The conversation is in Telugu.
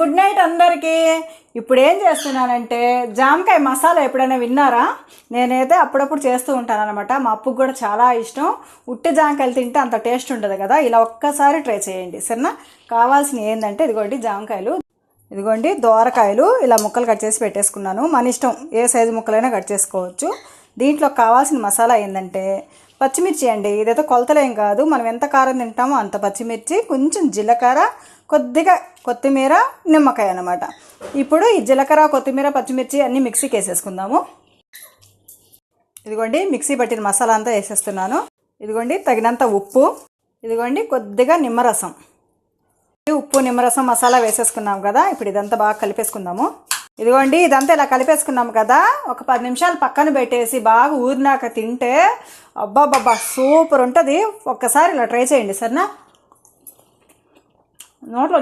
గుడ్ నైట్ అందరికీ. ఇప్పుడు ఏం చేస్తున్నానంటే జామకాయ మసాలా ఎప్పుడైనా విన్నారా? నేనైతే అప్పుడప్పుడు చేస్తూ ఉంటాను అనమాట మా అప్పుకు కూడా చాలా ఇష్టం. ఉట్టి జామకాయలు తింటే అంత టేస్ట్ ఉండదు కదా. ఇలా ఒక్కసారి ట్రై చేయండి. సరేనా? కావాల్సిన ఏంటంటే ఇదిగోండి జామకాయలు. ఇదిగోండి దోరకాయలు. ఇలా ముక్కలు కట్ చేసి పెట్టేసుకున్నాను. మన ఇష్టం ఏ సైజు ముక్కలైనా కట్ చేసుకోవచ్చు. దీంట్లో కావాల్సిన మసాలా ఏంటంటే పచ్చిమిర్చి అండి. ఇదైతే కొలతలేం కాదు. మనం ఎంత కారం తింటామో అంత పచ్చిమిర్చి కొంచెం జీలకర్ర కొద్దిగా కొత్తిమీర నిమ్మకాయ అన్నమాట. ఇప్పుడు ఈ జీలకర్ర కొత్తిమీర పచ్చిమిర్చి అన్నీ మిక్సీకి వేసేసుకుందాము. ఇదిగోండి మిక్సీ పట్టిన మసాలా అంతా వేసేస్తున్నాను. ఇదిగోండి తగినంత ఉప్పు. ఇదిగోండి కొద్దిగా నిమ్మరసం. ఉప్పు నిమ్మరసం మసాలా వేసేసుకున్నాం కదా ఇప్పుడు ఇదంతా బాగా కలిపేసుకుందాము. ఇదిగోండి ఇదంతా ఇలా కలిపేసుకున్నాం కదా. ఒక పది నిమిషాలు పక్కన పెట్టేసి బాగా ఊరినాక తింటే అబ్బాబ్బా సూపర్ ఉంటుంది. ఒక్కసారి ఇలా ట్రై చేయండి సరేనా? నోట్లో